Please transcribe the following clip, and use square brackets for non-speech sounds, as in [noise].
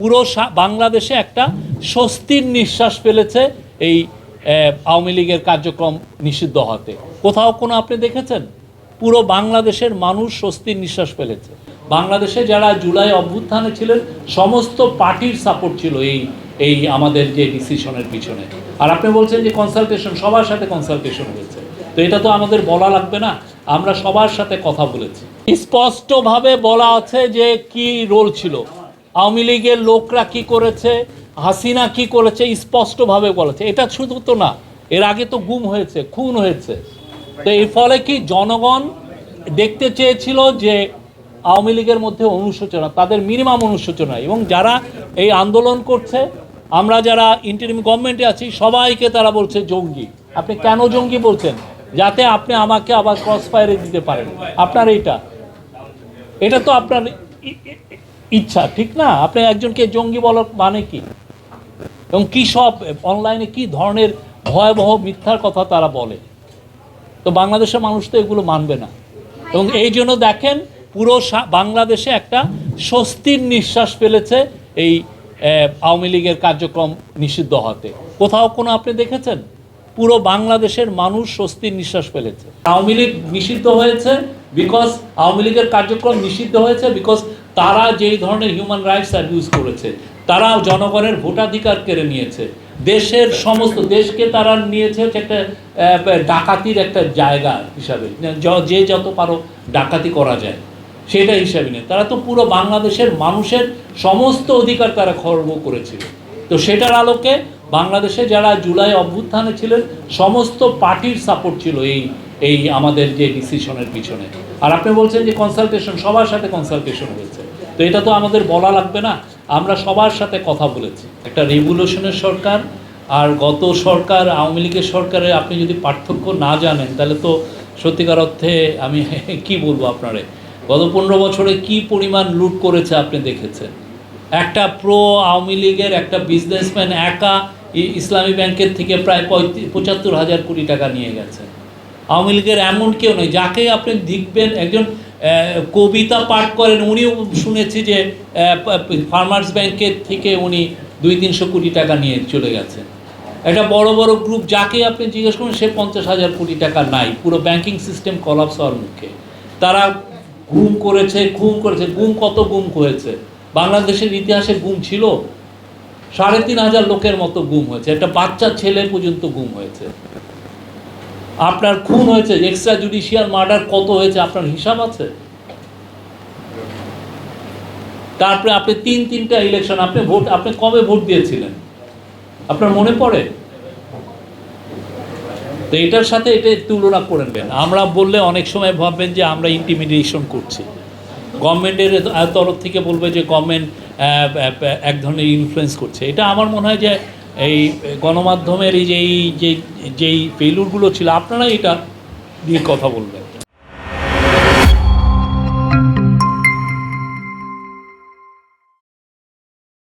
পুরো বাংলাদেশে একটা স্বস্তির নিঃশ্বাস ফেলেছে এই আওয়ামী লীগের কার্যক্রম নিষিদ্ধ হতে কোথাও কোনো আপনি দেখেছেন? পুরো বাংলাদেশের মানুষ স্বস্তির নিঃশ্বাস ফেলেছে। বাংলাদেশে যারা জুলাই অভ্যুত্থানে ছিলেন, সমস্ত পার্টির সাপোর্ট ছিল এই এই আমাদের যে ডিসিশনের পিছনে। আর আপনি বলছেন যে কনসালটেশন সবার সাথে কনসালটেশন হয়েছে। তো এটা তো আমাদের বলা লাগবে না। আমরা সবার সাথে কথা বলেছি। স্পষ্টভাবে বলা আছে যে কি রোল ছিল। আওয়ামী লীগের লোকরা কি করেছে? হাসিনা কি করেছে? স্পষ্টভাবে বলেছে। এটা শুধু তো না, এর আগে তো গুম হয়েছে, খুন হয়েছে। তো এর ফলে কি জনগণ দেখতে চেয়েছিল যে আওয়ামী লীগের মধ্যে অনুশোচনা, তাদের মিনিমাম অনুশোচনা। এবং যারা এই আন্দোলন করছে, আমরা যারা ইন্টারিম গভর্নমেন্টে আছি, সবাইকে তারা বলছে জঙ্গি। আপনি কেন জঙ্গি বলছেন? যাতে আপনি আমাকে আবার ক্রস ফায়ারে দিতে পারেন। আপনার এইটা। এটা তো আপনার ইচ্ছা ঠিক না? আপনি একজনকে জঙ্গি বলার মানে কি? এবং কী সব অনলাইনে কি ধরনের ভয়াবহ মিথ্যার কথা তারা বলে? তো বাংলাদেশের মানুষ তো এগুলো মানবে না। এবং এই জন্য দেখেন পুরো বাংলাদেশে একটা স্বস্তির নিঃশ্বাস ফেলেছে এই আওয়ামী লীগের কার্যক্রম নিষিদ্ধ হতে। কোথাও কোনো আপনি দেখেছেন? পুরো বাংলাদেশের মানুষ স্বস্তির নিঃশ্বাস ফেলেছে। আওয়ামী লীগ নিষিদ্ধ হয়েছে বিকজ আওয়ামী লীগের কার্যক্রম নিষিদ্ধ হয়েছে বিকজ তারা যেই ধরনের হিউম্যান রাইটস অ্যাবিউজ করেছে তারা জনগণের ভোটাধিকার কেড়ে নিয়েছে। দেশের সমস্ত, দেশকে তারা নিয়েছে হচ্ছে একটা ডাকাতির একটা জায়গা হিসাবে। যে যত পারো ডাকাতি করা যায়, সেটা হিসাবে নেই তারা তো পুরো বাংলাদেশের মানুষের সমস্ত অধিকার তারা খর্ব করেছিল। তো সেটার আলোকে বাংলাদেশে যারা জুলাই অভ্যুত্থানে ছিলেন, সমস্ত পার্টির সাপোর্ট ছিল এই এই আমাদের যে ডিসিশনের পিছনে। আর আপনি বলছেন যে কনসালটেশন সবার সাথে কনসালটেশন হয়েছে। তো এটা তো আমাদের বলা লাগবে না। আমরা সবার সাথে কথা বলেছি। একটা রেভুলেশনের সরকার আর গত সরকার, আওয়ামী লীগের সরকারে আপনি যদি পার্থক্য না জানেন, তাহলে তো সত্যিকার অর্থে আমি [laughs] কি বলব আপনারে? গত পনেরো বছরে কি পরিমাণ লুট করেছে আপনি দেখেছেন? একটা প্রো আওয়ামী লীগের, একটা বিজনেসম্যান একা ইসলামী ব্যাংকের থেকে প্রায় পঁয়ত্রিশ, পঁচাত্তর হাজার কোটি টাকা নিয়ে গেছে। আওয়ামী লীগের এমন কেউ নেই। যাকে আপনি দেখবেন, একজন কবিতা পাঠ করেন, উনিও শুনেছি যে ফার্মার্স ব্যাংকের থেকে উনি দুই তিনশো কোটি টাকা নিয়ে চলে গেছেন। একটা বড় বড় গ্রুপ, যাকে আপনি জিজ্ঞেস করুন, সে পঞ্চাশ হাজার কোটি টাকা নাই। পুরো ব্যাংকিং সিস্টেম কলাপস হওয়ার মুখে। তারা গুম করেছে গুম করেছে। গুম কত গুম হয়েছে? বাংলাদেশের ইতিহাসে গুম ছিল সাড়ে তিন হাজার লোকের মতো গুম হয়েছে। একটা বাচ্চা ছেলে পর্যন্ত গুম হয়েছে। আপনার খুন হয়েছে এক্সট্রা জুডিশিয়াল মার্ডার কত হয়েছে, আপনার হিসাব আছে? তারপরে আপনি তিন তিনটা ইলেকশন আপনি ভোট আপনি কবে ভোট দিয়েছিলেন? আপনার মনে পড়ে? তো এটার সাথে এটা তুলনা করে নেবেন। আমরা বললে অনেক সময় ভাববেন যে আমরা ইন্টিমিডিয়েশন করছি। গভর্নমেন্টের তরফ থেকে বলবে যে গভর্নমেন্ট এক ধরনের ইনফ্লুয়েন্স করছে। এটা আমার মনে হয় যে এই গণমাধ্যমের এই যেই এই যে যেই ফেলুরগুলো ছিল আপনারা এটা নিয়ে কথা বলবেন